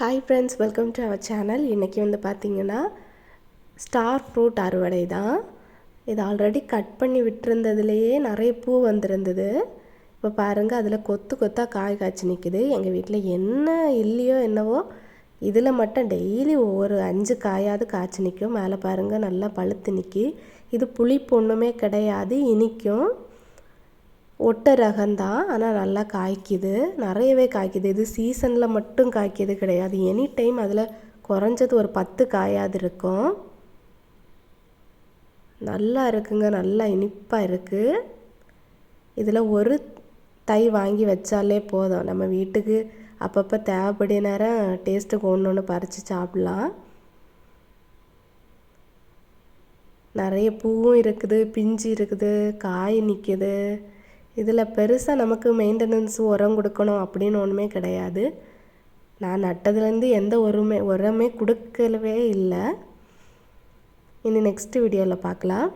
Hi friends welcome to our channel இன்றைக்கி வந்து பார்த்திங்கன்னா ஸ்டார் ஃப்ரூட் அறுவடை தான். இது ஆல்ரெடி கட் பண்ணி விட்டுருந்ததுலேயே நிறைய பூ வந்திருந்தது. இப்போ பாருங்கள் அதில் கொத்து கொத்தாக காய் காய்ச்சி நிற்கிது எங்கள் வீட்டில் என்ன இல்லையோ என்னவோ இதில் மட்டும் டெய்லி ஒவ்வொரு அஞ்சு காயாவது காய்ச்சி நிற்கும் மேலே பாருங்கள் நல்லா பழுத்து நிற்கி இது புளிப்பு ஒன்றுமே கிடையாது இனிக்கும். ஒட்ட ரகம்தான் ஆனால் நல்லா காய்க்குது. நிறையவே காய்க்குது. இது சீசனில் மட்டும் காய்க்கிறது கிடையாது. எனி டைம் அதில் குறைஞ்சது ஒரு பத்து காயாது இருக்கும். நல்லா இருக்குங்க. நல்லா இனிப்பாக இருக்குது இதில் ஒரு தை வாங்கி வச்சாலே போதும். நம்ம வீட்டுக்கு அப்பப்போ தேவைப்படிய நேரம் டேஸ்ட்டுக்கு ஒன்று ஒன்று பறித்து சாப்பிட்லாம். நிறைய பூவும் இருக்குது பிஞ்சு இருக்குது காய் நிற்கிது இதில் பெருசாக நமக்கு மெயின்டெனன்ஸ் உரம் கொடுக்கணும் அப்படின்னு ஒன்றுமே கிடையாது. நான் நட்டதுலேருந்து எந்த உரமே உரமே கொடுக்கவே இல்லை. இனி நெக்ஸ்ட் வீடியோவில் பார்க்கலாம்.